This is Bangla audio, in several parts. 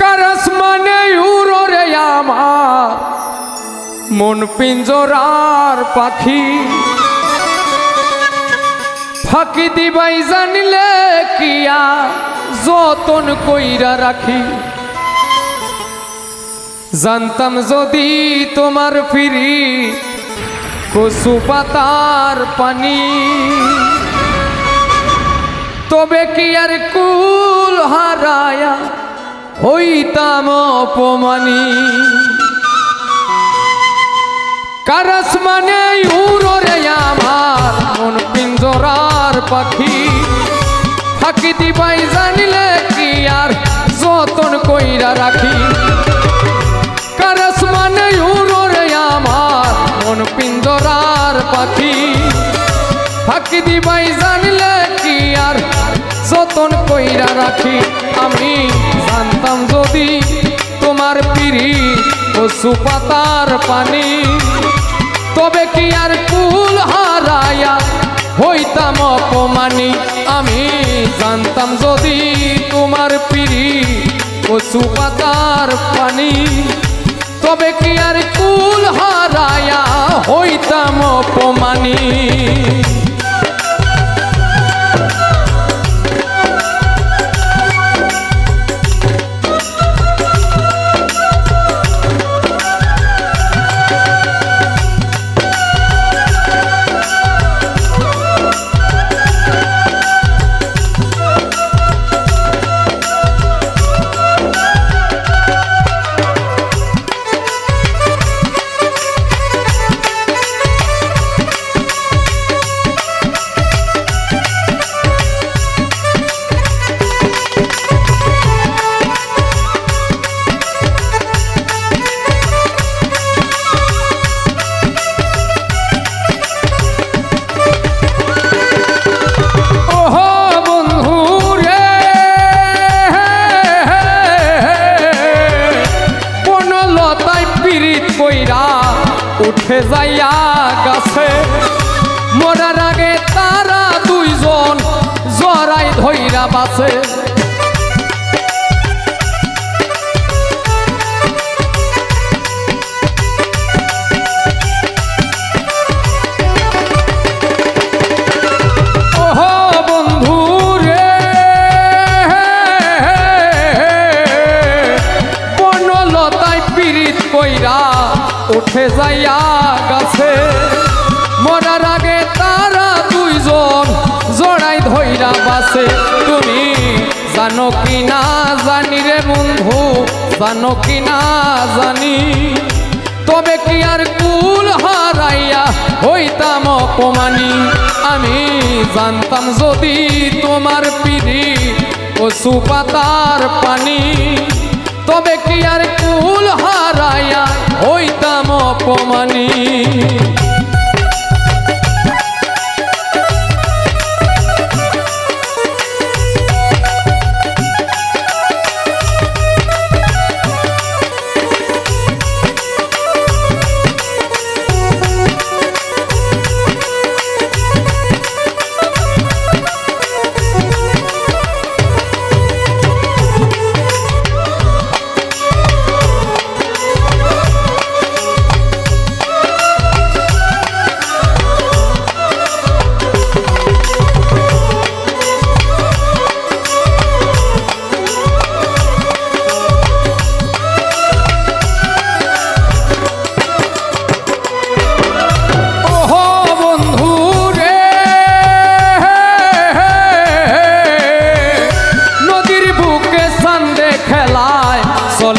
কারস মানে উড়রে আমার। মন পিঞ্জরার পাখি। ফাঁকি দিবাই জানিলে কিয়া যতন কইরা রাখি। জানতাম যদি তোমার ফিরি কচু পাতার পানি। তবে কি আর কুল হারায়া হইতাম অপমানি। কারাস মানে উড়রে আমার, মন পিঞ্জরার পাখি। ফাঁকি দিবাই জানিলে কি আর যতন কইরা রাখি। কারাস মানে উড়রে আমার, মন পিঞ্জরার পাখি। ফাঁকি দিবাই কইরা রাখি, আমি জানতাম যদি তোমার পিড়ি পশু পাতার পানি। তবে কি আর কুল হারায়া হইতাম অপমানি? আমি জানতাম যদি তোমার পিড়ি পশু পাতার পানি। তবে কি আর কুল হারায়া হইতাম অপমানি? পিরিত কইরা উঠে যাইয়া গাছে। মরার আগে তারা দুইজন জরাই ধইরা বাসে মরার তারা দুইজন। জড়াই ধইরা বাসে। তুমি জানো কি না জানি রে বন্ধু, জানো কি না জানি। তবে কি আর কুল হারাইয়া হইতাম অপমানি? আমি জানতাম যদি তোমার পিড়ি পশু পাতার পানি।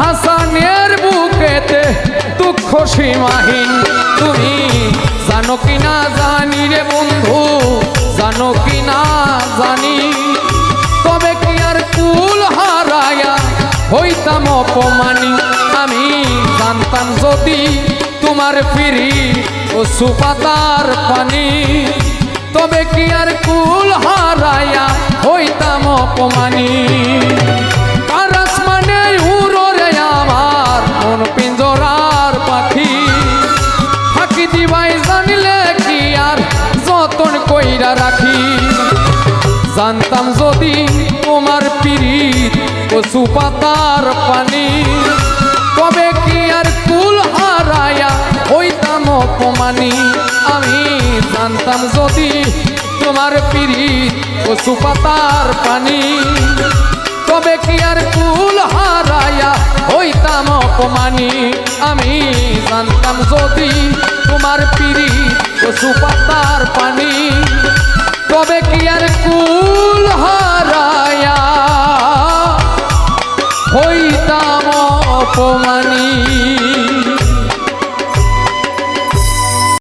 হাসানের বুকেতে দুঃখ সীমাহীন তুমি। জানো কি না জানি রে বন্ধু, জানো কি না জানি। তবে কি আর কুল হারায়া হইতাম অপমানি? আমি জানতাম যদি তোমার ফিরি ও সুপাতার পানি। তবে কি আর কুল হারায়া হইতাম অপমানি? দিবাই জানিলে কি আর যতন কইরা রাখি? জানতাম যদি তোমার পিরিত কচু পাতার পানি, তবে কি আর কুল হারায়া হইতাম অপমানি? আমি জানতাম যদি তোমার পিরিত কচু পাতার পানি, তবে কি আর কুল হারায়া হইতাম অপমানি? আমি জানতাম যদি তোমার পিড়ি কচু পাতার পানি। তবে কি